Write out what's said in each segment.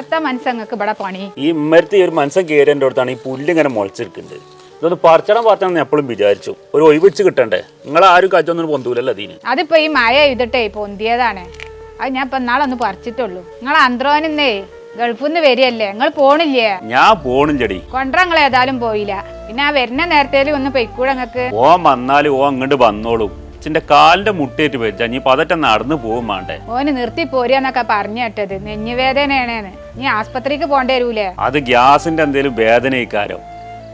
എത്ര മനസ്സങ്ങക്ക് ഇവിടെ പണി. ഈ ഇമ്മരത്ത് ഈ ഒരു മനസ്സം കയറിയതിന്റെ അടുത്താണ് ഈ പുല്ലിങ്ങനെ മുളച്ചിരിക്കുന്നത്. ഇതൊന്ന് പറിച്ചണം പറിച്ചണം എന്ന് എപ്പോഴും വിചാരിച്ചു. ഒരു ഒഴിവിച്ച് കിട്ടണ്ടേ? നിങ്ങൾ ആരും കച്ചൊന്നും പൊന്തൂലല്ലോ അതിന്. അതിപ്പോ ഈ മഴ ചെയ്തിട്ടേ പൊന്തിയതാണ്. അത് ഞാൻ ഇപ്പൊ നാളൊന്ന് പറിച്ചിട്ടുള്ളൂ. നിങ്ങൾ അന്ത്രോനിന്നേ ഗൾഫിൽ നിന്ന് വരികയല്ലേ? നിങ്ങൾ പോണില്ലേ? ഞാൻ പോണില്ലടി. കൊണ്ടങ്ങൾ ഏതായാലും പോയില്ല. പിന്നെ ആ വരുന്ന നേരത്തേലും ഒന്ന് പൊയ്ക്കൂടെ നിങ്ങൾക്ക് ഓൻ വന്നാലും ഓ അങ്ങോട്ട് വന്നോളും. ചിന്റെ കാലിന്റെ മുട്ടേറ്റ് വെച്ചാ നീ പതറ്റ നടന്നു പോകും വേണ്ടേ ഓന് നിർത്തി പോരുകയെന്നൊക്കെ പറഞ്ഞു കേട്ടത്. നെഞ്ഞുവേദനയാണേന്ന്. നീ ആസ്പത്രിക്ക് പോണ്ടേ വരൂലേ? അത് ഗ്യാസിന്റെ എന്തേലും വേദനയിക്കാരോ.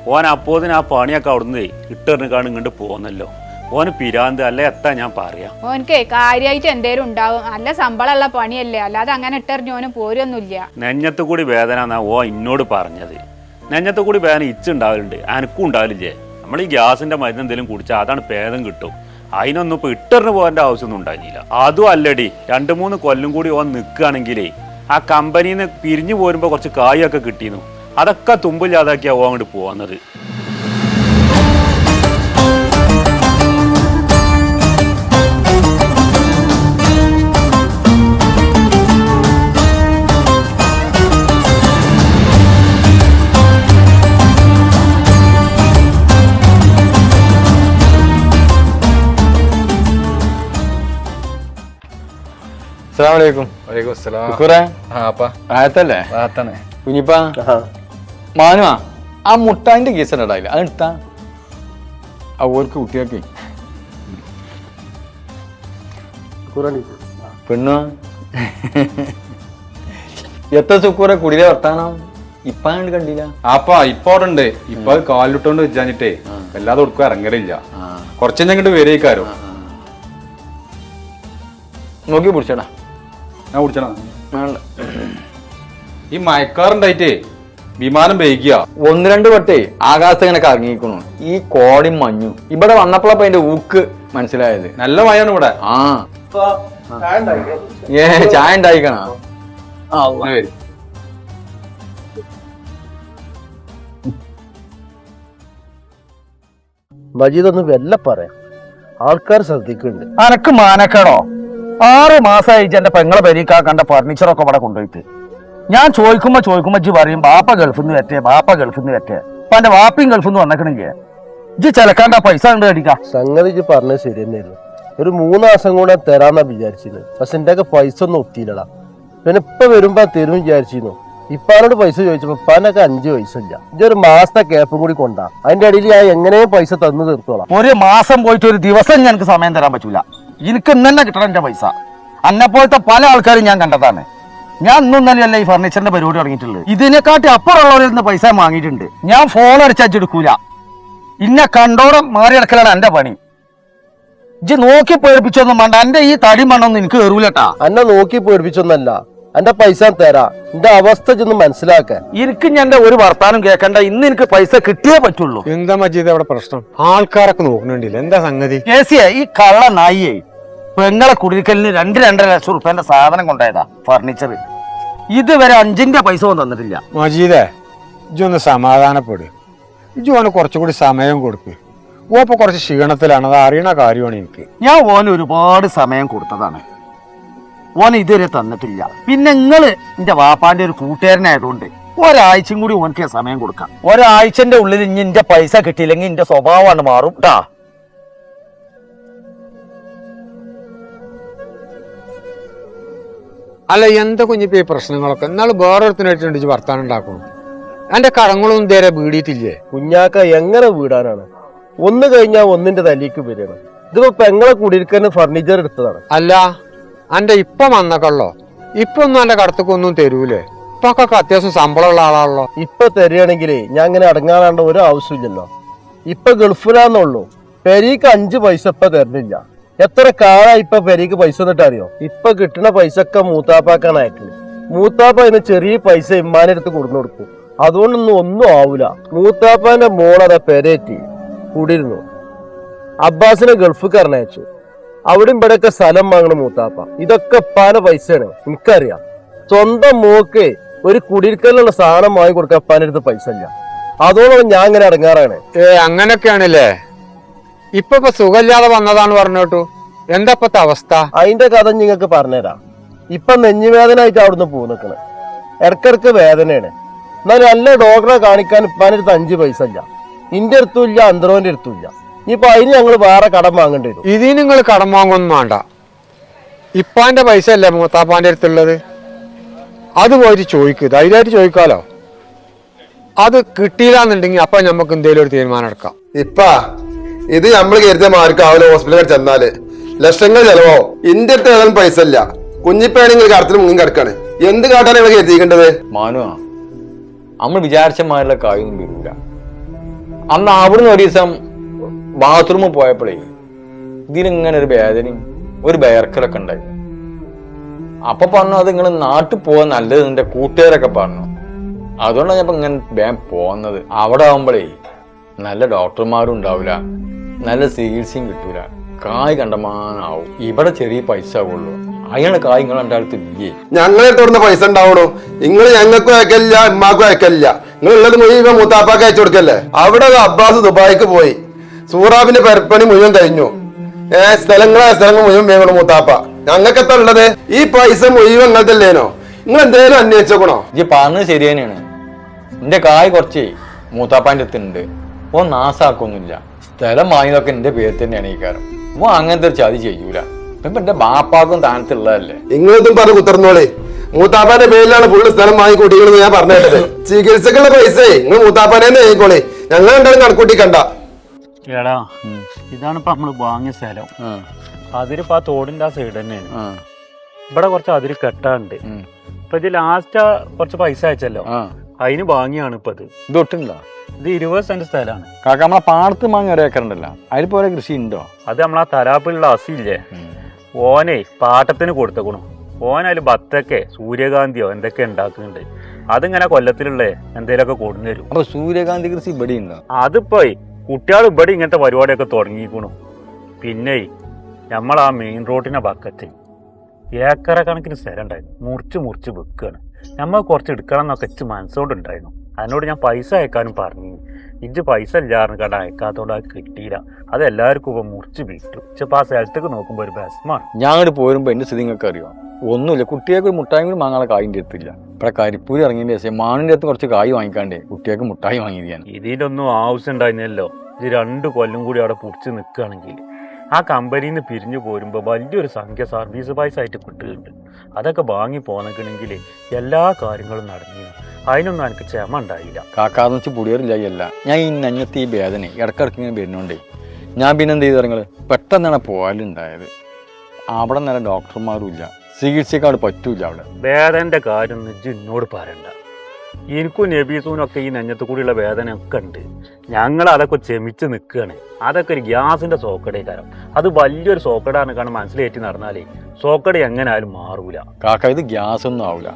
ഓൻ അപ്പോതിന് ആ പണിയൊക്കെ അവിടുന്ന് ഇട്ടെറിഞ്ഞാണ് ഇങ്ങോട്ട് പോന്നല്ലോ. ഓന് പിരാന്ത് അല്ല എത്താ ഞാൻ പറയാം. ഓനക്കേ കാര്യമായിട്ട് എന്തേലും ഉണ്ടാവും. നല്ല ശമ്പളമുള്ള പണിയല്ലേ. അല്ലാതെ അങ്ങനെ ഇട്ടെറിഞ്ഞ് ഓന് പോരൊന്നുമില്ല. നെഞ്ഞത്ത് കൂടി വേദന എന്നാ ഓ ഇന്നോട് പറഞ്ഞത്. നെഞ്ഞത്ത് കൂടി വേദന ഇച്ചുണ്ടാവലുണ്ട്. അനക്കും ഉണ്ടാവില്ലേ? നമ്മൾ ഈ ഗ്യാസിന്റെ മരുന്ന് എന്തെങ്കിലും കുടിച്ചാൽ അതാണ് ഭേദം കിട്ടും. അതിനൊന്നും ഇപ്പൊ ഇട്ടെറിഞ്ഞ് പോകേണ്ട ആവശ്യമൊന്നും ഉണ്ടായിരുന്നില്ല. അതും അല്ലടി. രണ്ട് മൂന്ന് കൊല്ലം കൂടി ഓൻ നിൽക്കുകയാണെങ്കിലേ ആ കമ്പനിയിൽ നിന്ന് പിരിഞ്ഞു പോരുമ്പോൾ കുറച്ച് കായൊക്കെ കിട്ടിയിരുന്നു അതൊക്കെ തുമ്പില്ലാതാക്കിയാ ഓ അങ്ങോട്ട് പോകുന്നത് അസ്സാം വലൈക്കും ആയത്തല്ലേ? കുഞ്ഞിപ്പാ? മാനുവാ ആ മുട്ടാന്റെ കേസ് ഉണ്ടായില്ല. അത് എടുത്താ. ആ ഓർക്ക് കുട്ടിയൊക്കെ പെണ്ണു എത്ര സുക്കൂറെ കുടിയിലെ വർത്താനം? ഇപ്പാ കണ്ടില്ല. ആപ്പാ ഇപ്പൊ അവിടെ ഉണ്ട് ഇപ്പൊ കാലിട്ടോണ്ട് വെച്ചാഞ്ഞിട്ടേ വല്ലാതെ കൊടുക്കുക ഇറങ്ങലില്ല. കുറച്ചെല്ലാം ഇങ്ങോട്ട് വരേക്കാരോ. നോക്കി പിടിച്ചടാ. ഞാൻ കുടിച്ചണ ഈ മയക്കാറുണ്ടായിട്ടേ വിമാനം വൈകിയ. ഒന്ന് രണ്ട് വട്ടേ ആകാശത്ത് ഇങ്ങനെ കറങ്ങിയിരിക്കണു ഈ കോടി മഞ്ഞു. ഇവിടെ വന്നപ്പോഴപ്പോ അതിന്റെ ഊക്ക് മനസ്സിലായത്. നല്ല മഴയാണ് ഇവിടെ. ആ. ഏ ചായ ഉണ്ടായിക്കണ. മജീദ് ഒന്ന് വെല്ല പറയാം. ആൾക്കാർ ശ്രദ്ധിക്കുന്നുണ്ട്. അനക്ക് മാനക്കേടോ? ആറ് മാസമായി എന്റെ പെങ്ങളെ പെരീക്കാ കണ്ട ഫർണിച്ചറൊക്കെ ഇവിടെ കൊണ്ടുപോയിട്ട്. ഞാൻ ചോദിക്കുമ്പോ ചോദിക്കുമ്പോ ഇജ്ജ് പറയും ബാപ്പ ഗൾഫിൽ നിന്ന് വെറ്റേ ബാപ്പ ഗൾഫിൽ നിന്ന് വെറ്റേ അപ്പൊ എന്റെ വാപ്പിയും ഗൾഫിൽ നിന്ന് വന്നേക്കണെങ്കിൽ ഇജ്ജ് ചിലക്കാണ്ട പൈസ കണ്ട് അടിക്കാം സംഗതി ഇജ്ജ് പറഞ്ഞത് ശരി തന്നെയായിരുന്നു ഒരു മൂന്ന് മാസം കൂടെ തരാന്നാ വിചാരിച്ചിരുന്നു പക്ഷെ എന്റെ ഒക്കെ പൈസ ഒന്നും ഒത്തിയില്ലടാ. പിന്നെ ഇപ്പൊ വരുമ്പോ തരും വിചാരിച്ചിരുന്നു. ഇപ്പാനോട് പൈസ ചോദിച്ചപ്പോ ഇപ്പാനൊക്കെ അഞ്ച് പൈസ ഇല്ല. ഒരു മാസത്തെ ക്യാപ്പും കൂടി കൊണ്ടാ. അതിന്റെ അടിയിൽ ഞാൻ എങ്ങനെയും പൈസ തന്നു തീർത്തോളാം. ഒരു മാസം പോയിട്ട് ഒരു ദിവസം ഞങ്ങൾക്ക് സമയം തരാൻ പറ്റൂല. എനിക്ക് ഇന്ന് കിട്ടണം എന്റെ പൈസ. അന്നെ പോലത്തെ പല ആൾക്കാരും ഞാൻ കണ്ടതാണ്. ഞാൻ ഇന്നും തന്നെയല്ല ഈ ഫർണിച്ചറിന്റെ പരിപാടി തുടങ്ങിയിട്ടുള്ളത്. ഇതിനെക്കാട്ടി അപ്പുറമുള്ളവരിൽ നിന്ന് പൈസ വാങ്ങിയിട്ടുണ്ട്. ഞാൻ ഫോൺ അടിച്ചടിച്ചെടുക്കൂല ഇന്നെ കണ്ടോടെ മാറി കിടക്കലാണ് എന്റെ പണി. ഇജ്ജ് നോക്കി പേടിപ്പിച്ചൊന്നും വേണ്ട. എന്റെ ഈ തടി മണ്ണൊന്നും എനിക്ക് കയറൂലട്ടാ എന്നെ നോക്കി പേടിപ്പിച്ചൊന്നല്ല. എന്റെ പൈസ തരാ. എന്റെ അവസ്ഥ ചെന്ന് മനസ്സിലാക്കാൻ എനിക്ക് ഞാൻ എന്റെ ഒരു വർത്താനം കേൾക്കണ്ട ഇന്ന് എനിക്ക് പൈസ കിട്ടിയേ പറ്റുള്ളൂ. എന്താ മജീദ് അവിടെ പ്രശ്നം? ആൾക്കാരൊക്കെ നോക്കുന്നുണ്ടില്ല എന്താ സംഗതി? കേസിയെ ഈ കള്ള നായിയെ പെങ്ങളെ കുടിക്കലിന് രണ്ട് രണ്ടര ലക്ഷം റുപ്യന്റെ സാധനം കൊണ്ടായതാ ഫർണിച്ചർ ഇതുവരെ അഞ്ചിന്റെ പൈസ ഒന്നും തന്നിട്ടില്ല. മജീദേ ഇജു ഒന്ന് സമാധാനപ്പെടു. ഇജു ഓന് കുറച്ചുകൂടി സമയം കൊടുക്ക്. ഓ ഇപ്പൊ കുറച്ച് ക്ഷീണത്തിലാണ്. അത് അറിയണ കാര്യമാണ് എനിക്ക്. ഞാൻ ഓന് ഒരുപാട് സമയം കൊടുത്തതാണ്. ഓൻ ഇതുവരെ തന്നിട്ടില്ല. പിന്നെ നിങ്ങൾ എന്റെ വാപ്പാന്റെ ഒരു കൂട്ടുകാരനായതുകൊണ്ട് ഒരാഴ്ചയും കൂടി ഓനക്ക് സമയം കൊടുക്കാം. ഒരാഴ്ചന്റെ ഉള്ളിൽ ഇനി എന്റെ പൈസ കിട്ടിയില്ലെങ്കിൽ എന്റെ സ്വഭാവമാണ് മാറും. ട്ടാ. അല്ല എന്താ കുഞ്ഞിപ്പോ ഈ പ്രശ്നങ്ങളൊക്കെ? എന്നാൽ വേറൊരുത്തിനായിട്ട് വർത്താനം ഉണ്ടാക്കണം എന്റെ കടങ്ങളൊന്നും ഇതേരെ വീടിയിട്ടില്ലേ? കുഞ്ഞാക്ക എങ്ങനെ വീടാനാണ്? ഒന്ന് കഴിഞ്ഞാൽ ഒന്നിന്റെ തലേക്ക് വരികയാണ്. ഇതിപ്പോ പെങ്ങളെ കൂടിയിരിക്കാൻ ഫർണിച്ചർ എടുത്തതാണ്. അല്ല എന്റെ ഇപ്പം വന്നക്കള്ളോ? ഇപ്പൊ ഒന്നും എന്റെ കടത്തക്കൊന്നും തരൂലേ. ഇപ്പൊ ഒക്കെ അത്യാവശ്യം ശമ്പളമുള്ള ആളാണല്ലോ. ഇപ്പൊ തരികയാണെങ്കിലേ ഞാൻ ഇങ്ങനെ അടങ്ങാനാണ്ട് ഒരു ആവശ്യമില്ലല്ലോ. ഇപ്പൊ ഗൾഫിലാന്നുള്ളൂ പെരീക്ക് അഞ്ച് പൈസ ഇപ്പൊ തരുന്നില്ല എത്ര കാലായി ഇപ്പൊ പെരീക്ക് പൈസ എന്നിട്ട് ഇപ്പൊ കിട്ടുന്ന പൈസ ഒക്കെ മൂത്താപ്പാക്കാണ് മൂത്താപ്പ അതിന് ചെറിയ പൈസ ഇമ്മാനെ അടുത്ത് കൊടുന്നു കൊടുക്കും. അതുകൊണ്ടൊന്നും ഒന്നും ആവൂല. മൂത്താപ്പാന്റെ മോളതാ പെരേറ്റി കൂടിയിരുന്നു. അബ്ബാസിനെ ഗൾഫ് കറണയച്ചു അവിടെയും ഇവിടെയൊക്കെ സ്ഥലം വാങ്ങണ മൂത്താപ്പ. ഇതൊക്കെ പല പൈസയാണ്. എനിക്കറിയാം. സ്വന്തം മോക്ക് ഒരു കുടിയിരിക്കലുള്ള സാധനം വാങ്ങി കൊടുക്കാൻ അടുത്ത് പൈസ ഇല്ല. അതോടൊപ്പം ഞാൻ ഇങ്ങനെ ഇറങ്ങാറാണ് ഏ അങ്ങനൊക്കെയാണല്ലേ ഇപ്പൊ ഇപ്പൊ സുഖമില്ലാതെ വന്നതാണ് പറഞ്ഞോട്ടു എന്താ ഇപ്പത്തെ അവസ്ഥ? അതിന്റെ കഥ നിങ്ങൾക്ക് പറഞ്ഞുതരാം. ഇപ്പൊ നെഞ്ഞുവേദന ആയിട്ട് അവിടുന്ന് പോ നിക്കണേ ഇടക്കിടക്ക് വേദനയാണ്. എന്നാലും നല്ല ഡോക്ടറെ കാണിക്കാൻ ഇപ്പാനടുത്ത് അഞ്ച് പൈസ ഇല്ല. ഇന്റെ അടുത്തും ഇല്ല അന്തരോന്റെ അടുത്തും ഇല്ല. ഇനിയിപ്പോ അതിന് ഞങ്ങൾ വേറെ കടം വാങ്ങേണ്ടി വരും. ഇതിന് നിങ്ങൾ കടം വാങ്ങൊന്നും വേണ്ട. ഇപ്പാന്റെ പൈസ അല്ലേ മൂത്താപ്പാന്റെ അടുത്തുള്ളത്? അത് പോയിട്ട് ചോദിക്കുക ധൈര്യമായിട്ട് ചോദിക്കാലോ. അത് കിട്ടിയില്ലാന്നുണ്ടെങ്കിൽ അപ്പൊ നമുക്ക് എന്തെങ്കിലും ഒരു തീരുമാനം എടുക്കാം. ഇപ്പാ ഇത് നമ്മൾ കരുതിയ മാർക്കാവില്ല ഹോസ്പിറ്റലിൽ ചെന്നാൽ. ലക്ഷങ്ങൾ ചെലവോ? ഇന്റെ അടുത്ത് ഏതാനും പൈസ ഇല്ല. കുഞ്ഞിപ്പേണെങ്കിൽ കടത്തിൽ മുങ്ങി കിടക്കാണ്. എന്ത് കാട്ടാണ് ഇവിടെ കരുതിക്കേണ്ടത് മാനു നമ്മൾ വിചാരിച്ച മാതിരിയുള്ള കാര്യമൊന്നും വരില്ല അന്ന് അവിടുന്ന് ഒരു ദിവസം ബാത്റൂമിൽ പോയപ്പോഴേ ഇതിനിങ്ങനെ ഒരു വേദനയും ഒരു ബയർക്കലൊക്കെ ഉണ്ടായി. അപ്പൊ പറഞ്ഞു അത് ഇങ്ങനെ നാട്ടിൽ പോകാൻ നല്ലത് എന്റെ കൂട്ടുകാരൊക്കെ പറഞ്ഞു. അതുകൊണ്ടാണ് ഞാൻ ഇങ്ങനെ വേഗം പോകുന്നത് അവിടെ ആവുമ്പോഴേ നല്ല ഡോക്ടർമാരും ഉണ്ടാവില്ല നല്ല ചികിത്സയും കിട്ടൂല. കായ് കണ്ടമാനാവും. ഇവിടെ ചെറിയ പൈസ ആവുള്ളൂ. അയാളെ കായ് നിങ്ങൾ രണ്ടാളത്ത് ഇല്ലേ? ഞങ്ങളെ തുടർന്ന് പൈസ ഉണ്ടാവണോ നിങ്ങൾ ഞങ്ങൾക്കും അയക്കല്ല ഉമ്മാക്കും അയക്കല്ല നിങ്ങൾ ഉള്ളത് മുഴുവൻ മൂത്താപ്പാക്ക് അയച്ചു കൊടുക്കല്ലേ? അവിടെ അബ്ബാസ് ദുബായിക്ക് പോയി. സൂറാബിന്റെ പരപ്പണി മുഴുവൻ കഴിഞ്ഞു. ഏർ സ്ഥലങ്ങളെ സ്ഥലങ്ങൾ മുഴുവൻ വേണം മൂത്താപ്പ. ഞങ്ങൾക്ക് എത്ര ഉള്ളത്? ഈ പൈസ മുഴുവൻ നിങ്ങൾക്കല്ലേനോ? നിങ്ങൾ എന്തേലും അന്വേഷിച്ചോക്കണോ? ഇജ്ജ് പറഞ്ഞത് ശരി തന്നെയാണ് എന്റെ കായ് കുറച്ച് മൂത്താപ്പാന്റെ അടുത്തുണ്ട് ഓ നാസാക്കൊന്നുമില്ല. സ്ഥലം വാങ്ങിയതൊക്കെ എന്റെ പേര് തന്നെയാണ് ഈ കാരം ഓ അങ്ങനത്തെ ഒരു ചതി ചെയ്യൂല. ഇപ്പൊ എന്റെ ബാപ്പാക്കും താനത്തുള്ളതല്ലേ? നിങ്ങളിതും പറഞ്ഞു കുത്തർന്നോളെ. മൂത്താപ്പാന്റെ പേരിലാണ് ഫുള്ള് സ്ഥലം വാങ്ങി കൂട്ടിക്കണെന്ന് ഞാൻ പറഞ്ഞിട്ടത്. ചികിത്സക്കുള്ള പൈസ നിങ്ങൾ മൂത്താപ്പാനെ തന്നെ ആയിക്കോളെ ഞങ്ങൾ എന്തായാലും കണക്കൂട്ടി കണ്ട എടാ ഇതാണ് ഇപ്പൊ നമ്മൾ വാങ്ങിയ സ്ഥലം. അതിരിപ്പോ ആ തോടിന്റെ ആ സൈഡ് തന്നെയാണ് ഇവിടെ കുറച്ച് അതിര് കെട്ടാണ്ട് ഇപ്പൊ ഇത് ലാസ്റ്റ് കുറച്ച് പൈസ അയച്ചല്ലോ. അതിന് വാങ്ങിയാണ് ഇപ്പൊ ഇത്. ഇത് ഇത് ഇരുപത് സെന്റ് സ്ഥലമാണ്. കാക്ക നമ്മളെ പാടത്ത് മാങ്ങ ഒരു ഏക്കറുണ്ടല്ലോ അതിൽ പോലെ കൃഷി ഉണ്ടോ? അത് നമ്മളാ തരാപ്പിലുള്ള അസില്ലേ? ഓനെ പാട്ടത്തിന് കൊടുത്തേക്കണു. ഓൻ അതിൽ ബത്തക്കെ സൂര്യകാന്തിയോ എന്തൊക്കെ ഉണ്ടാക്കുന്നുണ്ട്. അതിങ്ങനെ കൊല്ലത്തിലുള്ള എന്തേലൊക്കെ കൊടുന്നു തരും. അപ്പൊ സൂര്യകാന്തി കൃഷി ഇവിടെ ഉണ്ടോ അതിപ്പോ കുട്ടികൾ ഇവിടെ ഇങ്ങനത്തെ പരിപാടിയൊക്കെ തുടങ്ങിക്കണു പിന്നെ നമ്മൾ ആ മെയിൻ റോഡിന്റെ പക്കത്ത് ഏക്കറ കണക്കിന് സ്ഥലം ഉണ്ടായിരുന്നു. മുറിച്ച് മുറിച്ച് വെക്കുകയാണ് നമ്മൾ കുറച്ച് എടുക്കണം എന്നൊക്കെ ഇച്ച് മനസ്സോണ്ടുണ്ടായിരുന്നു അതിനോട് ഞാൻ പൈസ അയക്കാനും പറഞ്ഞു. ഇജ്ജ് പൈസ ഇല്ലായിരുന്നു കട അയക്കാത്തോണ്ട് അത് കിട്ടിയില്ല അത് എല്ലാവർക്കും ഇപ്പൊ മുറിച്ച് വിറ്റു ഇപ്പൊ ആ സ്ഥലത്തേക്ക് നോക്കുമ്പോൾ ഒരു ബസ്മാണ് ഞാൻ അങ്ങോട്ട് പോരുമ്പോ എന്റെ സ്ഥിതി നിങ്ങൾക്ക് അറിയാം ഒന്നുമില്ല കുട്ടികൾക്ക് ഒരു മുട്ടായി കൂടി വാങ്ങാനുള്ള കായിന്റെ അടുത്തില്ല. ഇവിടെ കരിപ്പൂരി ഇറങ്ങിയതിന്റെ ശേഷം മാണിന്റെ അടുത്ത് കുറച്ച് കായ് വാങ്ങിക്കാണ്ടേ കുട്ടികൾക്ക് മുട്ടായി ഇതിന്റെ ഇതിലൊന്നും ആവശ്യം ഉണ്ടായിരുന്നല്ലോ ഇത് രണ്ട് കൊല്ലം കൂടി അവിടെ പൊടിച്ച് നിൽക്കുകയാണെങ്കിൽ ആ കമ്പനിയിൽ നിന്ന് പിരിഞ്ഞു പോരുമ്പോൾ വലിയൊരു സംഖ്യ സർവീസ് പൈസ ആയിട്ട് കിട്ടുന്നുണ്ട്. അതൊക്കെ വാങ്ങി പോകണമെങ്കിൽ എല്ലാ കാര്യങ്ങളും നടന്നിരുന്നു. അതിനൊന്നും എനിക്ക് ക്ഷമ ഉണ്ടായില്ല. കാക്കാന്ന് വെച്ച് പുടിയറില്ലായല്ല ഞാൻ ഈ നഞ്ഞത്തെ ഈ വേദന ഇടക്കിടക്ക് ഇങ്ങനെ വരുന്നുണ്ടേ. ഞാൻ പിന്നെ എന്ത് ചെയ്തു നിങ്ങൾ പെട്ടെന്നാണ് പോയാലുണ്ടായത് അവിടെ നല്ല ഡോക്ടർമാരും ഇല്ല. ചികിത്സയ്ക്ക് അവിടെ പറ്റൂല അവിടെ. വേദനന്റെ കാര്യം ഇജ്ജ് എന്നോട് പറയണ്ട. എനിക്കും നബീസൂനും ഒക്കെ ഈ നെഞ്ഞത്ത് കൂടിയുള്ള വേദന ഒക്കെ ഉണ്ട്. ഞങ്ങൾ അതൊക്കെ ചെമിച്ച് നിൽക്കുകയാണ് അതൊക്കെ ഒരു ഗ്യാസിന്റെ സോക്കടേ കാരം അത് വലിയൊരു സോക്കടാണ് കാരണം മനസ്സിലേറ്റി നടന്നാലേ സോക്കട എങ്ങനായാലും മാറൂല. കാക്ക ഇത് ഗ്യാസ് ഒന്നും ആവില്ല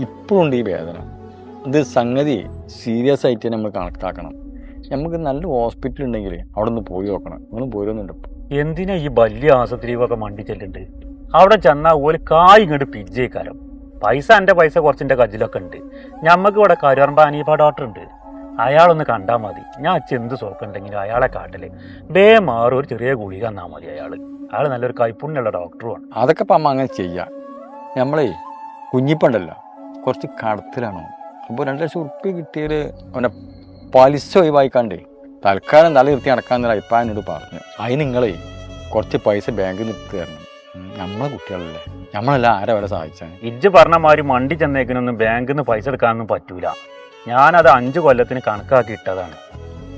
ഇപ്പോഴുണ്ട് ഈ വേദന. ഇത് സംഗതി സീരിയസ് ആയിട്ട് നമ്മൾ കണക്കാക്കണം. നമുക്ക് നല്ല ഹോസ്പിറ്റൽ ഉണ്ടെങ്കിൽ അവിടെ നിന്ന് പോയി നോക്കണം. നിങ്ങൾ പോരുന്നുണ്ട് എന്തിനാ ഈ വലിയ ആശുപത്രിയൊക്കെ മണ്ടി ചെല്ലുണ്ട്? അവിടെ ചെന്നാൽ ഒരു കായ് ഇങ്ങോട്ട് പിജ്ജേക്കാരം പൈസ എന്റെ പൈസ കുറച്ചിന്റെ കജിലൊക്കെ ഉണ്ട്. ഞമ്മക്ക് ഇവിടെ കരുവറമ്പ അനീഫ ഡോക്ടർ ഉണ്ട്. അയാളൊന്ന് കണ്ടാൽ മതി. ഞാൻ അച്ഛൻ എന്ത് സോക്കുണ്ടെങ്കിലും അയാളെ കാട്ടിൽ ബേ മാറും. ഒരു ചെറിയ ഗുളിക തന്നാൽ മതി അയാൾ അയാൾ നല്ലൊരു കൈപ്പുണ്യുള്ള ഡോക്ടറുമാണ് അതൊക്കെ അപ്പം അങ്ങനെ ചെയ്യാം. നമ്മളേ കുഞ്ഞിപ്പണ്ടല്ലോ കുറച്ച് കടത്തിലാണ്? അപ്പോൾ രണ്ട് ലക്ഷം ഉറുപ്പ്യ കിട്ടിയത് അവനെ പലിശ ഒഴിവായിക്കാണ്ടേ തൽക്കാലം തല നിർത്തി നടക്കാന്നൊരു അഭിപ്രായം എന്നോട് പറഞ്ഞു. അതിന് നിങ്ങൾ കുറച്ച് പൈസ ബാങ്കിൽ എടുത്ത് തരണം. നമ്മളെ കുട്ടികളല്ലേ? നമ്മളല്ല ആരെ വരെ സഹായിച്ചാൽ ഇജ്ജ് പറഞ്ഞ മാതിരി മണ്ടി ചെന്നേക്കിനൊന്നും ബാങ്കിൽ നിന്ന് പൈസ എടുക്കാനൊന്നും പറ്റൂല. ഞാനത് അഞ്ച് കൊല്ലത്തിന് കണക്കാക്കി ഇട്ടതാണ്.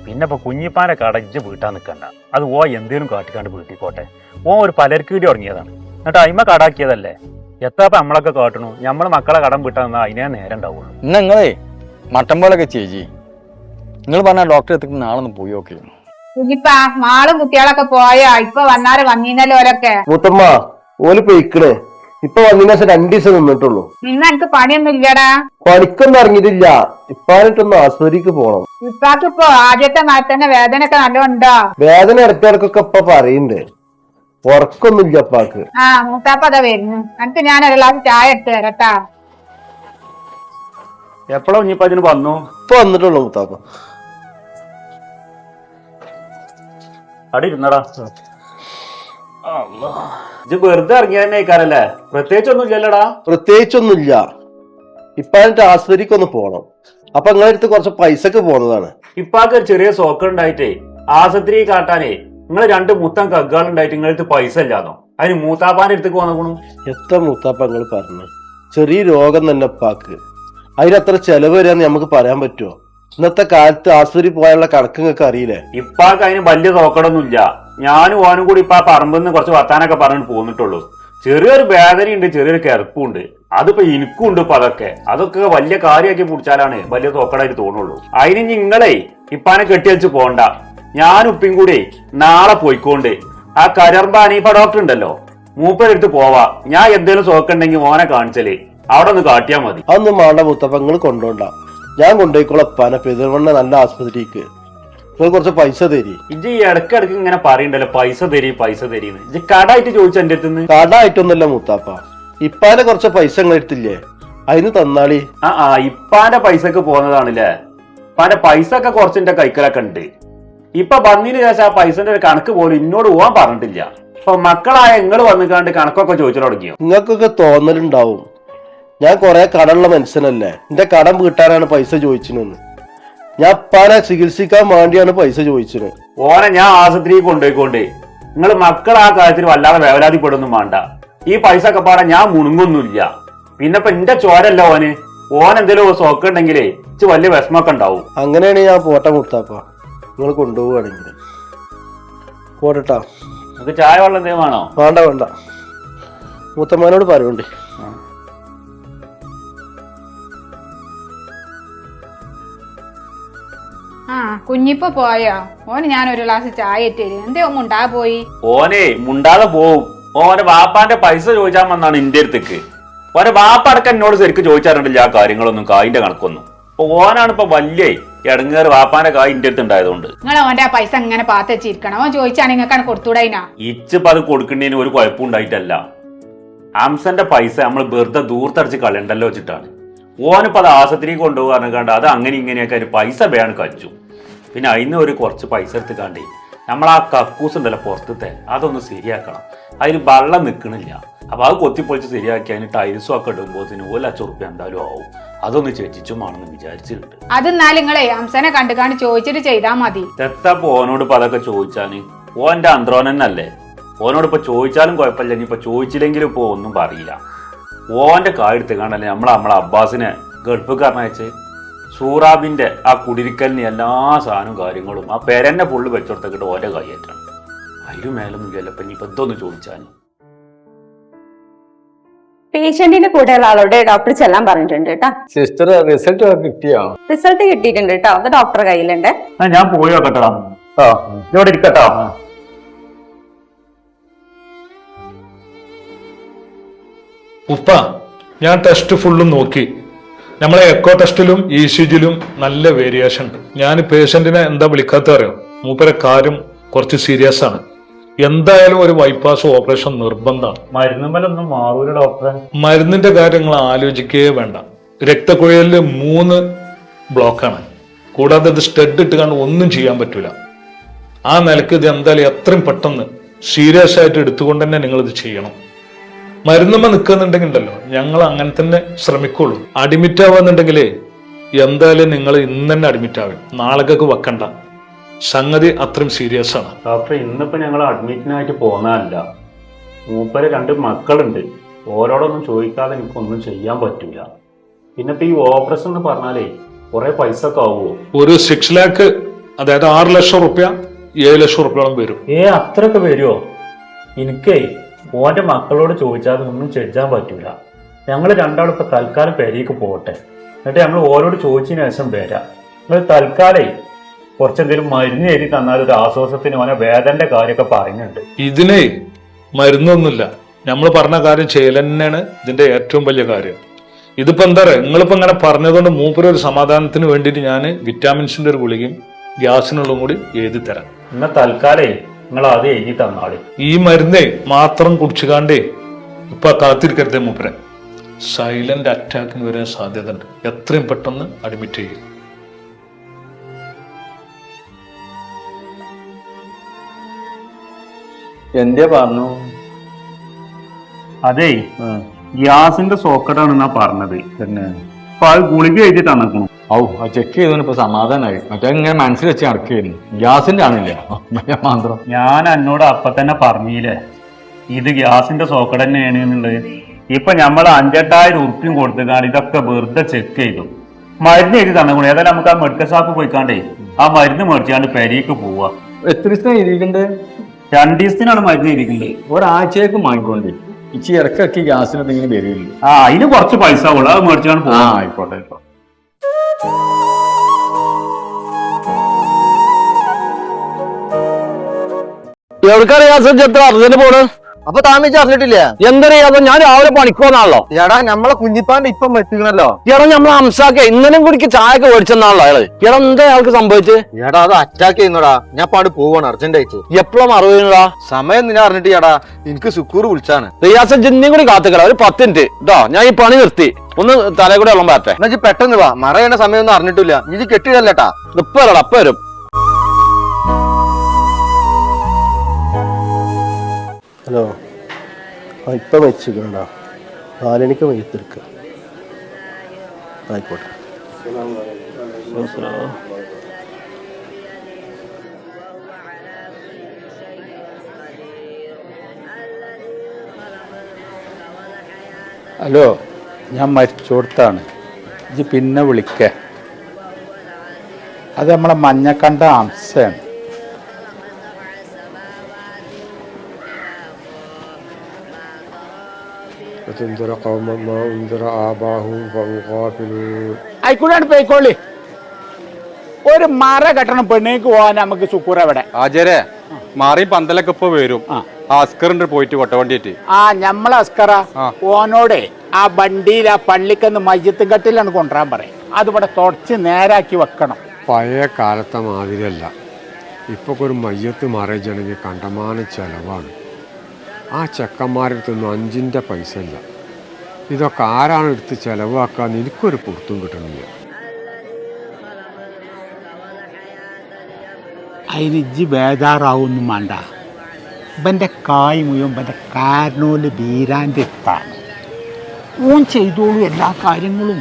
പിന്നെ ഇപ്പൊ കുഞ്ഞിപ്പാന്റെ കട ഇജ്ജ് വീട്ടാൻ നിൽക്കണ്ട അത് ഓ എന്തേലും കാട്ടിക്കാണ്ട് വീട്ടിക്കോട്ടെ. ഓ ഒരു പലർക്കീടി തുടങ്ങിയതാണ് എന്നിട്ട് അയിമ കടാക്കിയതല്ലേ? എത്താപ്പ നമ്മളൊക്കെ കാട്ടണു. നമ്മൾ മക്കളെ കടം വിട്ടാ നിന്നാ അതിനേ നേരം ഉണ്ടാവുള്ളൂ. ഇന്ന് നിങ്ങളേ മട്ടൻ പോലൊക്കെ ചേച്ചി. നിങ്ങൾ പറഞ്ഞ ഡോക്ടറെ എത്തിക്കുന്ന നാളെ ഒന്ന് പോയി നോക്കി. കുഞ്ഞിപ്പാ മാളും കുട്ടികളൊക്കെ പോയാ ഇപ്പൊ വന്നാൽ വന്നീനല്ലോ ഓരൊക്കെ മുത്തമ്മ ഓൽ പൊയ്ക്കണേ. ഇപ്പൊ വന്നതിന് ശേഷം രണ്ടു ദിവസം നിന്നിട്ടുള്ളൂ. ഇന്ന് എനിക്ക് പണിയൊന്നും ഇല്ലടാ പണിക്കൊന്നും ഇറങ്ങിയിട്ടില്ല. ഇപ്പാനിട്ടൊന്ന് ആസ്വദിക്ക് പോണം. ഇപ്പാക്ക് ഇപ്പൊ ആദ്യത്തെ മാറ്റന്നെ വേദന ഒക്കെ നല്ലോണ്ടോ വേദന ഇടയ്ക്കിടക്കൊക്കെ ഇപ്പൊ പറയുന്നുണ്ട്. ഉറക്കൊന്നുമില്ല ചപ്പാക്ക് ആ മൂത്താപ്പ അതാ വരുന്നു. എനിക്ക് ഞാൻ ഒരു ഗ്ലാസ് ചായ ഇട്ട് തരട്ടാ. എപ്പോഴാ കുഞ്ഞിപ്പ അതിന് വന്നു? ഇപ്പൊ വന്നിട്ടുള്ളൂ മൂത്താപ്പ. അടി ഇരുന്നടാ. ഇത് വെറുതെ ഇറങ്ങിയ തന്നെ ഇക്കാരല്ലേ പ്രത്യേകിച്ച് ഒന്നും ഇല്ലല്ലടാ. പ്രത്യേകിച്ചൊന്നുമില്ല. ഇപ്പാന്റെ ആസ്പത്രിക്ക് ഒന്ന് പോണം. അപ്പൊ നിങ്ങളെ അടുത്ത് കുറച്ച് പൈസക്ക് പോന്നതാണ്. ഇപ്പാക്ക് ഒരു ചെറിയ സോക്കുണ്ടായിട്ടേ ഉണ്ടായിട്ടേ. ആസത്രി കാട്ടാനേ. നിങ്ങൾ രണ്ട് മുത്തം കഗ്ഗാൾ ഉണ്ടായിട്ട് നിങ്ങളടുത്ത് പൈസ ഇല്ലാതോ അതിന് മൂത്താപ്പാന്റെ അടുത്തേക്ക് വന്നേക്കണു എത്ര മുത്താപ്പ നിങ്ങൾ പറഞ്ഞു? ചെറിയ രോഗം തന്നെ പാക്ക് അതിനത്ര ചെലവ് വരാന്ന് നമുക്ക് പറയാൻ പറ്റുമോ ഇന്നത്തെ കാലത്ത് ആസ്പത്രി പോയുള്ള കണക്ക് നിങ്ങൾക്ക് അറിയില്ലേ? ഇപ്പാക്ക് അതിന് വലിയ നോക്കണമൊന്നുമില്ല ഞാനും ഓനും കൂടി ഇപ്പൊ ആ പറമ്പിൽ കുറച്ച് വർത്താനൊക്കെ പറഞ്ഞിട്ട് പോന്നിട്ടുള്ളൂ. ചെറിയൊരു വേദനയുണ്ട് ചെറിയൊരു കിടപ്പുണ്ട് അതിപ്പോ എനിക്കും ഉണ്ട് ഇപ്പൊ അതൊക്കെ. അതൊക്കെ വലിയ കാര്യമാക്കി പിടിച്ചാലാണ് വലിയ തോക്കടായിട്ട് തോന്നുള്ളൂ. അതിന് നിങ്ങളെ ഇപ്പാനെ കെട്ടിവെച്ച് പോണ്ട. ഞാനും ഉപ്പിയും കൂടി നാളെ പോയിക്കോണ്ട്. ആ കരർമ്പ അനീഫ ഡോക്ടർ ഉണ്ടല്ലോ. മൂപ്പരെടുത്ത് പോവാ. ഞാൻ എന്തേലും സോക്കുണ്ടെങ്കിൽ മോനെ കാണിച്ചൽ. അവിടെ ഒന്ന് കാട്ടിയാ മതി. അതൊന്നും വേണ്ട മുത്തപ്പ നിങ്ങൾ കൊണ്ടുപോണ്ട ഞാൻ കൊണ്ടുപോയിക്കോളാം പെരുവണ്ണ നല്ല ആസ്പത്രിക്ക്. നിങ്ങൾ കുറച്ച് പൈസ തരി. ഇജ്ജ് ഈ ഇടക്കിടക്ക് ഇങ്ങനെ പറയണ്ടല്ലോ. പൈസ തരി പൈസ തരീന്ന് ഇജ്ജ് കടായിട്ട് ചോദിച്ചു എന്റെ അടുത്ത് കടായിട്ടൊന്നുമല്ല മുത്താപ്പ. ഇപ്പാന്റെ കുറച്ച് പൈസ നിങ്ങൾ എടുത്തില്ലേ അതിന് തന്നാളി. ആ ആ ഇപ്പാന്റെ പൈസക്ക് പോന്നതാണല്ലേ. ഇപ്പാന്റെ പൈസ ഒക്കെ കുറച്ചിന്റെ കൈക്കലൊക്കെ ഉണ്ട്. ഇപ്പൊ വന്നതിന് ശേഷം ആ പൈസന്റെ ഒരു കണക്ക് പോലും ഇന്നോട് പോവാൻ പറഞ്ഞിട്ടില്ല. അപ്പൊ മക്കളായ നിങ്ങൾ വന്നിക്കാണ്ട് കണക്കൊക്കെ ചോദിച്ചു തുടങ്ങിയോ? നിങ്ങൾക്കൊക്കെ തോന്നലുണ്ടാവും. ഞാൻ കുറെ കടമുള്ള മനുഷ്യനല്ലേ? എന്റെ കടം വീട്ടാനാണ് പൈസ ചോദിച്ചിരുന്നത് ഞാൻ അപ്പാനെ ചികിത്സിക്കാൻ വേണ്ടിയാണ് പൈസ ചോദിച്ചത് ഓനെ ഞാൻ ആശുപത്രിയിൽ കൊണ്ടുപോയിക്കൊണ്ട് നിങ്ങൾ മക്കൾ ആ കാര്യത്തിൽ വല്ലാതെ വേവലാതിപ്പെടുന്നു വേണ്ട. ഈ പൈസ ഒക്കെ പാടാൻ ഞാൻ മുണുങ്ങൊന്നുമില്ല. പിന്നെ ഇപ്പൊ എന്റെ ചോരല്ല ഓന്. ഓൻ എന്തെങ്കിലും സോക്കുണ്ടെങ്കിലേ ഇച്ച് വലിയ വിഷമൊക്കെ ഉണ്ടാവും. അങ്ങനെയാണ് ഞാൻ പോട്ടെ മുത്താപ്പ. നിങ്ങൾ കൊണ്ടുപോവുകയാണെങ്കിൽ. പോട്ടെട്ടാ നമുക്ക് ചായ വെള്ളം എന്തെങ്കിലും വേണോ? വേണ്ട വേണ്ട. മുത്തമ്മനോട് പറയണ്ടേ ആ. കുഞ്ഞിപ്പ പോയോ? ഓന് ഞാൻ ഒരു ഗ്ലാസ് ചായ ഇട്ടേര്. എന്തേ ഒന്നും മുണ്ടാ പോയി? ഓനെ മുണ്ടാതെ പോവും. ഓനെ വാപ്പാന്റെ പൈസ ചോദിച്ചാൽ വന്നാണ് ഇന്റെ അടുത്തേക്ക്. ഓനെ വാപ്പ അടക്കം എന്നോട് ശരിക്കും ചോദിച്ചാറുണ്ടല്ലോ ആ കാര്യങ്ങളൊന്നും കായിന്റെ കണക്കൊന്നും. അപ്പൊ ഓനാണ് ഇപ്പൊ വലിയ. ഇടങ്ങേറ് വാപ്പാന്റെ കായ് ഇന്റെ അടുത്ത് ഉണ്ടായതുകൊണ്ട്. നിങ്ങൾ ഓന്റെ ആ പൈസ എങ്ങനെ പാത്തച്ചിരിക്കണം അവൻ ഓൻ ചോദിച്ചാണ് നിങ്ങൾക്കാണ് കൊടുത്തൂടൈനാ ഇച്ചിപ്പോ അത് കൊടുക്കേണ്ടതിന് ഒരു കുഴപ്പം ഉണ്ടായിട്ടല്ല. ഹംസന്റെ പൈസ നമ്മൾ വെറുതെ ദൂർത്തടിച്ച് കളയണ്ടല്ലോ വെച്ചിട്ടാണ്. ഓനിപ്പോ അത് ആശുപത്രിയിൽ കൊണ്ടുപോകാൻ കണ്ട അത് അങ്ങനെ ഇങ്ങനെയൊക്കെ ഒരു പൈസ വേണം കച്ചു. പിന്നെ അതിന് ഒരു കുറച്ച് പൈസ എടുത്ത് കണ്ടേ നമ്മൾ ആ കക്കൂസ് ഉണ്ടല്ലോ പുറത്തത്തെ അതൊന്ന് ശരിയാക്കണം. അതിന് വെള്ളം നിൽക്കണില്ല അപ്പൊ അത് കൊത്തിപ്പൊളിച്ച് ശരിയാക്കി അതിന് ടൈൽസും ഒക്കെ ഇടുമ്പോൾ ലക്ഷം റുപ്യ എന്തായാലും ആവും. അതൊന്ന് ചെറ്റിച്ചുമാണെന്ന് വിചാരിച്ചിട്ടുണ്ട്. അത് എന്നാലും നിങ്ങളെ ഹംസനെ കണ്ടു കാണി ചോദിച്ചിട്ട് ചെയ്താ മതി. തെത്ത ഓനോട് ഇപ്പൊ അതൊക്കെ ചോദിച്ചാന് ഓന്റെ അന്ത്രോനല്ലേ ഓനോട് ഇപ്പൊ ചോദിച്ചാലും കുഴപ്പമില്ല ഇനിയിപ്പൊ ചോദിച്ചില്ലെങ്കിലും ഇപ്പൊ ഒന്നും പറയില്ല. ഓന്റെ കായെടുത്ത് കാണല്ലേ നമ്മളെ നമ്മളെ അബ്ബാസിനെ ഗൾഫുകാരനയച്ച് സൂറാബിന്റെ ആ കുടിരിക്കലിന് എല്ലാ സാധനവും കാര്യങ്ങളും ആ പെരന്നെ പുള്ളി വെച്ചോടത്തേക്കിട്ട് ഓന്റെ കൈയേറ്റാണ് അതിലും മേലൊന്നും ചിലപ്പോ ഇപ്പൊ എന്തോന്ന് ചോദിച്ചാന് പേഷ്യന്റിന്റെ കൂടെയുള്ള ആളോട് ഡോക്ടർ ചെല്ലാൻ പറഞ്ഞിട്ടുണ്ട് കേട്ടോ. സിസ്റ്റർ റിസൾട്ട് കിട്ടിയോ? റിസൾട്ട് കിട്ടിയിട്ടുണ്ട് കേട്ടോ. അത് ഡോക്ടറെ കയ്യിലുണ്ട്. ആ ഞാൻ പോയി നോക്കട്ടോ ആ. ഇവിടെ ഇരിക്കട്ടോ ഉപ്പ ഞാൻ ടെസ്റ്റ് ഫുള്ളും നോക്കി. നമ്മളെ എക്കോ ടെസ്റ്റിലും ഇ സി ജിയിലും നല്ല വേരിയേഷൻ ഉണ്ട്. ഞാൻ പേഷ്യന്റിനെ എന്താ വിളിക്കാത്ത അറിയോ? മൂപ്പരെ കാര്യം കുറച്ച് സീരിയസ് ആണ്. എന്തായാലും ഒരു ബൈപ്പാസ് ഓപ്പറേഷൻ നിർബന്ധമാണ്. മരുന്നുമലൊന്നും മാറൂല ഡോക്ടറെ മരുന്നിന്റെ കാര്യങ്ങൾ ആലോചിക്കുകയേ വേണ്ട. രക്തക്കുഴലിൽ മൂന്ന് ബ്ലോക്കാണ് കൂടാതെ ഇത് സ്റ്റഡ് ഇട്ട് കണ്ട് ഒന്നും ചെയ്യാൻ പറ്റൂല. ആ നിലയ്ക്ക് ഇത് എന്തായാലും എത്രയും പെട്ടെന്ന് സീരിയസ് ആയിട്ട് എടുത്തുകൊണ്ട് തന്നെ നിങ്ങൾ ഇത് ചെയ്യണം. മരുന്നുമ്മ നിൽക്കുന്നുണ്ടെങ്കിൽ ഉണ്ടല്ലോ ഞങ്ങൾ അങ്ങനെ തന്നെ ശ്രമിക്കുള്ളൂ. അഡ്മിറ്റ് ആവാന്നുണ്ടെങ്കിൽ എന്തായാലും നിങ്ങൾ ഇന്ന് തന്നെ അഡ്മിറ്റ് ആവും. നാളേക്കൊക്കെ വെക്കണ്ട. സംഗതി അത്രയും സീരിയസ് ആണ്. ഡോക്ടർ ഇന്നിപ്പോ ഞങ്ങൾ അഡ്മിറ്റിനായിട്ട് പോന്നതല്ല. മൂപ്പര് രണ്ട് മക്കളുണ്ട്. ഓരോടൊന്നും ചോദിക്കാതെ എനിക്കൊന്നും ചെയ്യാൻ പറ്റില്ല പിന്നെ ഇപ്പൊ ഈ ഓപ്പറേഷൻ എന്ന് പറഞ്ഞാലേ കുറെ പൈസ ഒക്കെ ആവുമോ ഒരു സിക്സ് ലാക്ക് അതായത് ആറ് ലക്ഷം റുപ്യ ഏഴ് ലക്ഷം റുപ്യോളം വരും. ഏ അത്രയൊക്കെ വരുമോ എനിക്കേ ഓന്റെ മക്കളോട് ചോദിച്ചാൽ ഒന്നും ചെയ്യാൻ പറ്റൂല. ഞങ്ങൾ രണ്ടാളും ഇപ്പൊ തൽക്കാലം പേരേക്ക് പോകട്ടെ. എന്നിട്ട് ഞങ്ങൾ ഓരോട് ചോദിച്ചതിന് ശേഷം വരാം. നിങ്ങൾ തൽക്കാലേ കുറച്ചെന്തെങ്കിലും മരുന്ന് എഴുതി തന്നാൽ ഒരു ആശ്വാസത്തിന് ഓനെ വേദന്റെ കാര്യമൊക്കെ പറയുന്നുണ്ട്. ഇതിനെ മരുന്നൊന്നുമില്ല. നമ്മൾ പറഞ്ഞ കാര്യം ചെയ്യൽ തന്നെയാണ് ഇതിന്റെ ഏറ്റവും വലിയ കാര്യം. ഇതിപ്പോ എന്താ പറയുക നിങ്ങളിപ്പോ ഇങ്ങനെ പറഞ്ഞതുകൊണ്ട് മൂപ്പര് ഒരു സമാധാനത്തിന് വേണ്ടിയിട്ട് ഞാൻ വിറ്റാമിൻസിന്റെ ഒരു ഗുളികയും ഗ്യാസിനുള്ളതും കൂടി എഴുതി തരാം. എന്നാ തൽക്കാലേ നിങ്ങൾ അത് എഴുതി തന്നാളി. ഈ മരുന്നേ മാത്രം കുടിച്ചുകാണ്ടേ ഇപ്പൊ കാത്തിരിക്കരുതേ മൂപ്പരെ. സൈലന്റ് അറ്റാക്കിന് വരാൻ സാധ്യത ഉണ്ട് എത്രയും പെട്ടെന്ന് അഡ്മിറ്റ് ചെയ്യും. എന്തേ പറഞ്ഞു? അതേ ഗ്യാസിന്റെ സോക്കറ്റാണെന്നാ പറഞ്ഞത്. പിന്നെ? അപ്പൊ അത് ഗുളിക എഴുതിട്ടാണ് തന്നിക്കണം ഔ ആ ചെക്ക് ചെയ്തോ ഇപ്പൊ സമാധാനമായി മറ്റേ ഇങ്ങനെ മനസ്സിൽ വെച്ച് നടക്കുകയായിരുന്നു ഗ്യാസിന്റെ ആണില്ല? മാത്രം ഞാൻ എന്നോട് അപ്പൊ തന്നെ പറഞ്ഞില്ലേ ഇത് ഗ്യാസിന്റെ സോക്കറ്റ് തന്നെയാണ് എന്നുള്ളത്. ഇപ്പൊ നമ്മൾ അഞ്ചെട്ടായിരം ഉറുപ്പ്യം കൊടുത്തുകാണ് ഇതൊക്കെ വെറുതെ ചെക്ക് ചെയ്തു. മരുന്ന് എഴുതി തന്നു ഏതായാലും നമുക്ക് ആ മെഡിക്കൽ ഷോപ്പ് പോയിക്കാണ്ടേ ആ മരുന്ന് മേടിച്ചാണ്ട് പെരേക്ക് പോവാ. എത്ര ദിവസം ഇരിക്കണ്ടേ രണ്ടു ദിവസത്തിനാണ് മരുന്ന് ഇരിക്കുന്നത് ഒരാഴ്ചയൊക്കെ വാങ്ങിക്കൊണ്ട് ഇച്ചി ഇറക്കി ഗ്യാസിന് എന്തെങ്കിലും വരില്ല ആ അതിന് കുറച്ച് പൈസ ഉള്ളു. അത് മേടിച്ചാണ്ട് ആ ആയിക്കോട്ടെ ആയിക്കോട്ടെ. ഗ്യാസ് എത്ര അർജന്റ് പോണ്? അപ്പൊ താമിച്ച് അറിഞ്ഞിട്ടില്ല എന്തറിയാതോ ഞാൻ രാവിലെ പണിക്കോന്നാണല്ലോ എടാ നമ്മളെ കുഞ്ഞിപ്പാന്റെ ഇപ്പം എത്തിക്കണല്ലോ എടാ നമ്മൾ അംസാക്കെ ഇന്നലെ കൂടിക്ക് ചായക്ക് മേടിച്ചെന്നാണല്ലോ അയാൾ. എടാ എന്താ അയാൾക്ക് സംഭവിച്ച്? എടാ അത് അറ്റാക്ക് ചെയ്യുന്നടാ. ഞാൻ പാട് പോവാണ് അർജന്റ് ആയിട്ട്. എപ്പോഴും അറിയുന്നടാ സമയം നിന്നെ അറിഞ്ഞിട്ട് എടാ എനിക്ക് സുക്കൂർ വിളിച്ചാണ്. റിയാസ ജിന്നിയും കൂടി കാത്തുക്കട ഒരു പത്ത് മിനിറ്റ്. കേട്ടോ ഞാൻ ഈ പണി നിർത്തി. ഒന്ന് തലേ കൂടെ വെള്ളം പാറ്റേ എന്നാ പെട്ടെന്ന് വാ. മറയണ സമയമൊന്നും അറിഞ്ഞിട്ടില്ല. ഇത് കെട്ടിടല്ലേട്ടാ. ഇപ്പൊ വരടാ അപ്പൊ വരും. ഹലോ ആ ഇപ്പം വെച്ചിക്കണടാ നാലണിക്ക് വൈകിട്ടെടുക്ക ആയിക്കോട്ടെ. ഹലോ ഞാൻ മരിച്ചോടത്താണ് ഇത് പിന്നെ വിളിക്ക. അത് നമ്മളെ മഞ്ഞക്കണ്ട അംശമാണ് ആയിക്കൂടാണ് പോയിക്കോളി. ഒരു മറ കെട്ടണം പെണ്ണേക്ക് പോവാൻ നമുക്ക് സുക്കൂർ അവിടെ ആചാര്യ മാറി പന്തലൊക്കെ ഇപ്പൊ വരും. ആസ്കറിന്റെ പോയിട്ട് കൊട്ടവണ്ടിയേറ്റ് ആ ഞമ്മളെ അസ്കറ ഓനോടെ ആ വണ്ടിയിൽ ആ പള്ളിക്കന്ന് മയ്യത്തും കട്ടിലാണ് കൊണ്ടുവരാൻ പറയും. അതിവിടെ തുടച്ച് നേരാക്കി വെക്കണം. പഴയ കാലത്തെ മാതിരിയല്ല. ഇപ്പൊ ഒരു മയ്യത്ത് കണ്ടമാന കണ്ടമാനം ചെലവാണ്. ആ ചെക്കന്മാരടുത്തൊന്നും അഞ്ചിന്റെ പൈസ ഇല്ല. ഇതൊക്കെ ആരാണ് എടുത്ത് ചെലവാക്കാൻ എനിക്കൊരു പുറത്തും കിട്ടണില്ല. അതിന് ഇജ്ജി ബേജാറാവൊന്നും വേണ്ട ഇവന്റെ കായ് മുഴുവൻ ഇവന്റെ കാരണോൽ ബീരാന്റെ ഇപ്പാണ്. ഓൻ ചെയ്തോളൂ എല്ലാ കാര്യങ്ങളും.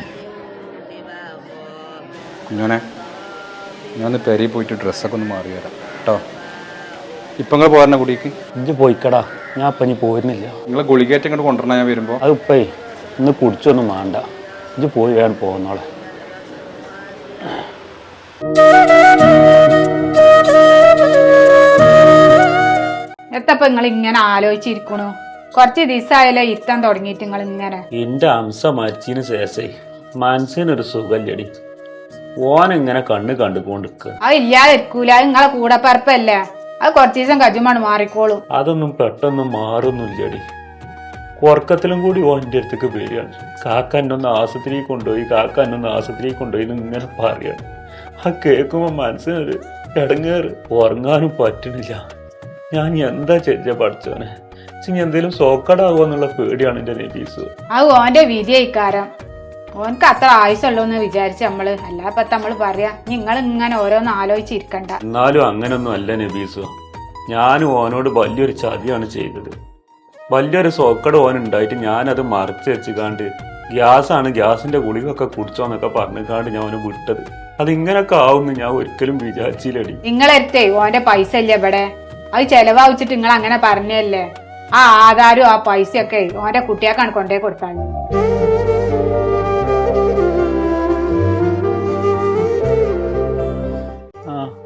കുഞ്ഞോനെ ഞാൻ പെരി പെരയിൽ പോയിട്ട് ഡ്രസ്സൊക്കെ ഒന്ന് മാറി വരാം കേട്ടോ? ഇപ്പങ്ങ നിങ്ങൾ പോരണ കുടിക്ക്. ഇജ്ജ് പോയിക്കടാ. ഞാൻ അപ്പം ഇനി പോരുന്നില്ല. നിങ്ങളെ ഗുളികേറ്റ് ഇങ്ങോട്ട് കൊണ്ടുവരണ ഞാൻ വരുമ്പോൾ അത് ഇപ്പേ ഇന്ന് കുടിച്ചൊന്നും വേണ്ട. ഇത് പോയി വേണം പോകുന്നോളെ എത്തപ്പോ നിങ്ങൾ ഇങ്ങനെ ആലോചിച്ചിരിക്കണു? കുറച്ച് ദിവസമായാലേ ഇരുത്താൻ തുടങ്ങിയിട്ട് നിങ്ങൾ ഇങ്ങനെ. എന്റെ അംസ മരിച്ചതിന് ശേഷേ മനസ്സിനൊരു സുഖല്ലടി. ഓൻ ഇങ്ങനെ കണ്ണ് കണ്ടുകൊണ്ട് അത് ഇല്ലാതിരിക്കൂല. നിങ്ങളെ കൂടെ പറപ്പല്ലേ അത് കുറച്ച് ദിവസം കജുമാണ് മാറിക്കോളും. അതൊന്നും പെട്ടെന്ന് മാറുന്നില്ലടി. ഉറക്കത്തിലും കൂടി ഓന്റെ അടുത്തേക്ക് വരികയാണ്. കാക്ക എന്നൊന്ന് ആശുപത്രി കൊണ്ടുപോയി കാക്ക എന്നൊന്ന് ആശുപത്രി കൊണ്ടുപോയി എന്ന് ഇങ്ങനെ പറയാണ്. ആ കേൾക്കുമ്പോൾ മനസ്സിനൊരു ഇടങ്ങേറ്. ഉറങ്ങാനും പറ്റുന്നില്ല ഞാൻ എന്താ ചെയ്യ പഠിച്ചോനെ എന്തെങ്കിലും സോക്കടാകുമോ എന്നുള്ള പേടിയാണ് എന്റെ നെബീസ് അത് ഓന്റെ വിധിയൈക്കാരം ഓനക്ക് അത്ര ആയുസുള്ളൂ എന്ന് വിചാരിച്ച് നമ്മൾ. അല്ലാപ്പ നമ്മൾ പറയാ നിങ്ങൾ ഇങ്ങനെ ഓരോന്ന് ആലോചിച്ചിരിക്കണ്ട. എന്നാലും അങ്ങനൊന്നും അല്ല നബീസു. ഞാനും ഓനോട് വലിയൊരു ചതിയാണ് ചെയ്തത്. വലിയൊരു സോക്കട് ഓൻ ഉണ്ടായിട്ട് ഞാനത് മറച്ചു വെച്ചുകാണ്ട് ഗ്യാസാണ് ഗ്യാസിന്റെ ഗുളികൊക്കെ കുടിച്ചോന്നൊക്കെ പറഞ്ഞുകാണ്ട് ഞാൻ അവന് വിട്ടത്. അത് ഇങ്ങനൊക്കെ ആവുമെന്ന് ഞാൻ ഒരിക്കലും വിചാരിച്ചില്ലടി. നിങ്ങളെത്തേ ഓന്റെ പൈസ ഇല്ല ഇവിടെ? അത് ചെലവാവിച്ചിട്ട് നിങ്ങൾ അങ്ങനെ പറഞ്ഞല്ലേ? ആ ആധാരവും ആ പൈസയൊക്കെ ഓന്റെ കുട്ടിയാക്കാണ് കൊണ്ടേ കൊടുക്കാൻ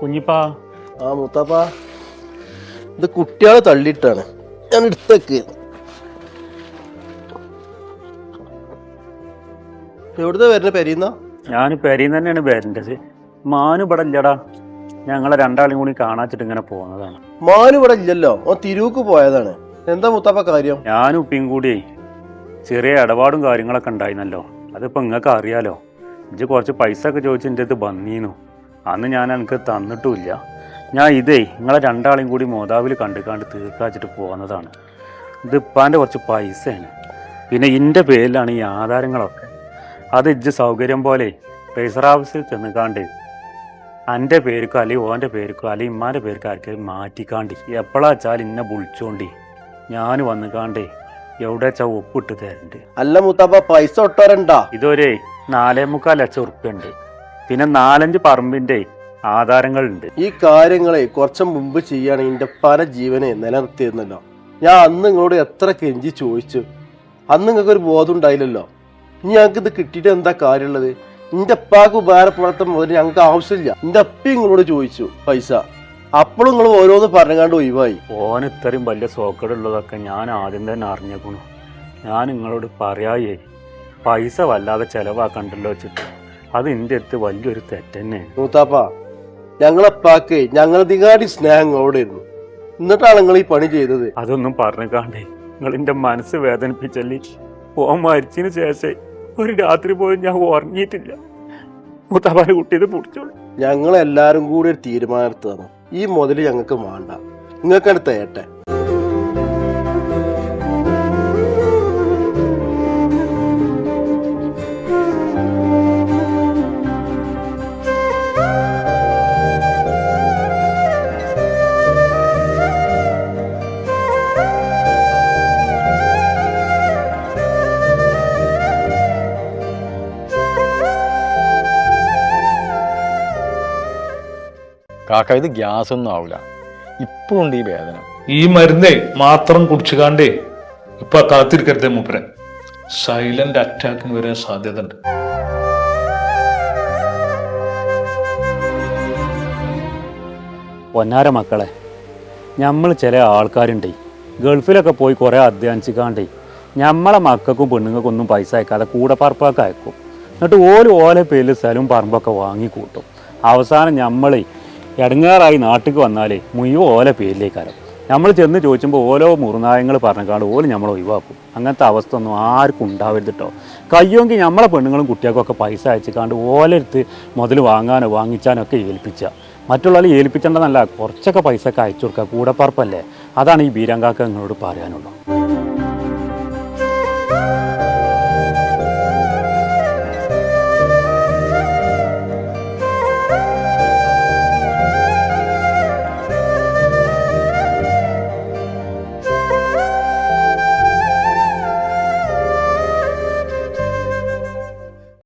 കുഞ്ഞിപ്പാ. ആ മുത്താപ്പ. ഇത് കുട്ടികളെ തള്ളിയിട്ടാണ്. ഞാൻ എടുത്തേക്ക്. എവിടുന്നാ വരുന്നത് പെരീന്ന ഞാൻ പെരീന്ന് തന്നെയാണ് വരേണ്ടത്. മാനു ഇവിടെ ഇല്ലടാ. ഞങ്ങളെ രണ്ടാളും കൂടി കാണാച്ചിട്ട് ഇങ്ങനെ പോകുന്നതാണ്. മാനു ഇവിടെ ഇല്ലല്ലോ. ഓ തിരുവുക്ക് പോയതാണ്. എന്താ മുത്താപ്പ കാര്യം? ഞാനും ഉപ്പിയും കൂടി ചെറിയ ഇടപാടും കാര്യങ്ങളൊക്കെ ഉണ്ടായിരുന്നല്ലോ. അതിപ്പോൾ നിങ്ങൾക്ക് അറിയാലോ. ഇജ്ജ് കുറച്ച് പൈസ ഒക്കെ ചോദിച്ച് എന്റെ അടുത്ത് വന്നീനു അന്ന് ഞാൻ എനിക്ക് തന്നിട്ടുമില്ല. ഞാൻ ഇതേ നിങ്ങളെ രണ്ടാളെയും കൂടി മോതാവിൽ കണ്ടുകാണ്ട് തീർക്കാച്ചിട്ട് പോകുന്നതാണ് ഇത് ഇപ്പാന്റെ കുറച്ച് പൈസയാണ്. പിന്നെ എന്റെ പേരിലാണ് ഈ ആധാരങ്ങളൊക്കെ. അത് ഇജ്ജ് സൗകര്യം പോലെ പേസർ ഓഫീസിൽ ചെന്നുകാണ്ട് എന്റെ പേർക്കോ അല്ലെങ്കിൽ ഓന്റെ പേർക്കോ അല്ലെങ്കിൽ ഇമ്മാന്റെ പേർക്കോ ആർക്കും മാറ്റിക്കാണ്ട് എപ്പോഴാ വെച്ചാൽ ഇന്നെ വിളിച്ചോണ്ടി ഞാൻ വന്നുകാണ്ട് എവിടെ വെച്ചാൽ ഒപ്പിട്ട് തരണ്ട്. അല്ല മുത്താപ്പ പൈസ ഒട്ടോരണ്ടാ ഇതൊരു നാലേ മുക്കാൽ ലക്ഷം ഉറുപ്പ്യുണ്ട് പിന്നെ നാലഞ്ച് പറമ്പിന്റെ ആധാരങ്ങളുണ്ട്. ഈ കാര്യങ്ങളെ കുറച്ച് മുമ്പ് ചെയ്യുകയാണെങ്കിൽ എന്റെ പല ജീവനെ നിലനിർത്തിയിരുന്നല്ലോ. ഞാൻ അന്ന് നിങ്ങളോട് എത്ര കെഞ്ചി ചോദിച്ചു. അന്ന് നിങ്ങൾക്ക് ഒരു ബോധം ഉണ്ടായില്ലല്ലോ. ഇനി ഞങ്ങൾക്ക് ഇത് കിട്ടിയിട്ട് എന്താ കാര്യമുള്ളത്? എന്റെ അപ്പാക്ക് ഉപകാരപ്പെടാത്ത മുതൽ ഞങ്ങൾക്ക് ആവശ്യമില്ല. എന്റെ അപ്പി നിങ്ങളോട് ചോദിച്ചു പൈസ. അപ്പോഴും നിങ്ങൾ ഓരോന്ന് പറഞ്ഞുകൊണ്ട് ഒഴിവായി. ഓൻ ഇത്രയും വലിയ സോക്കടുള്ളതൊക്കെ ഞാൻ ആദ്യം തന്നെ അറിഞ്ഞേക്കണു. ഞാൻ നിങ്ങളോട് പറയായേ പൈസ വല്ലാതെ ചെലവാക്കണ്ടല്ലോ വെച്ചിട്ട് അത് എന്റെ അടുത്ത് വലിയൊരു തെറ്റന്നെയാണ് മൂത്താപ്പ ഞങ്ങളപ്പാക്ക് ഞങ്ങളധികാരി സ്നേഹം നിങ്ങളോടായിരുന്നു എന്നിട്ടാണ് നിങ്ങൾ ഈ പണി ചെയ്തത്? അതൊന്നും പറഞ്ഞു കാണ്ടേ. നിങ്ങൾ എന്റെ മനസ്സ് വേദനിപ്പിച്ചല്ലേ? ഓ മരിച്ചതിന് ശേഷം ഒരു രാത്രി പോലും ഞാൻ ഉറങ്ങിയിട്ടില്ല. മുത്താപ്പാന്റെ കുട്ടി ഇത് പിടിച്ചോളൂ. ഞങ്ങൾ എല്ലാരും കൂടി ഒരു തീരുമാനത്തതാണ് ഈ മുതൽ ഞങ്ങൾക്ക് വേണ്ട. നിങ്ങൾക്കടുത്ത് തേട്ടെ കാക്ക ഇത് ഗ്യാസ് ഒന്നും ആവില്ല ഇപ്പോഴുണ്ട് ഈ വേദന. ഈ മരുന്നേ മാത്രം കുടിച്ചുകാണ്ടേ ഇപ്പൊ കാത്തിരിക്കരുതേ മൂപ്പരൻ സൈലന്റ് അറ്റാക്കിന് വരാൻ സാധ്യത ഉണ്ട് പൊന്നാര മക്കളെ നമ്മൾ ചില ആൾക്കാരുണ്ടേ ഗൾഫിലൊക്കെ പോയി കുറേ അധ്വാനിച്ചിക്കാണ്ടേ നമ്മളെ മക്കൾക്കും പെണ്ണുങ്ങൾക്കും ഒന്നും പൈസ അയക്കാതെ കൂടെ പറപ്പൊക്കെ അയക്കും എന്നിട്ട് ഓരോ ഓലെ പേരിൽ സ്ഥലവും പറമ്പൊക്കെ വാങ്ങിക്കൂട്ടും. അവസാനം നമ്മളെ ഇടങ്ങാറായി നാട്ടിലേക്ക് വന്നാലേ മുഴുവൻ ഓല പേരിലേക്കാരം. നമ്മൾ ചെന്ന് ചോദിച്ചുമ്പോൾ ഓരോ മുറുനായങ്ങൾ പറഞ്ഞേക്കാണ്ട് ഓൽ നമ്മൾ ഒഴിവാക്കും. അങ്ങനത്തെ അവസ്ഥ ഒന്നും ആർക്കും ഉണ്ടാവരുത് കേട്ടോ കയ്യോങ്കിൽ നമ്മളെ പെണ്ണുങ്ങളും കുട്ടികൾക്കൊക്കെ പൈസ അയച്ചിക്കാണ്ട് ഓലെടുത്ത് മുതൽ വാങ്ങാനോ വാങ്ങിച്ചാനോ ഒക്കെ ഏൽപ്പിച്ച. മറ്റുള്ളവരെ ഏൽപ്പിച്ചേണ്ടതല്ല കുറച്ചൊക്കെ പൈസ ഒക്കെ അയച്ചു കൊടുക്കുക കൂടെപ്പറപ്പല്ലേ? അതാണ് ഈ ബീരങ്കാക്ക നിങ്ങളോട് പറയാനുള്ളൂ.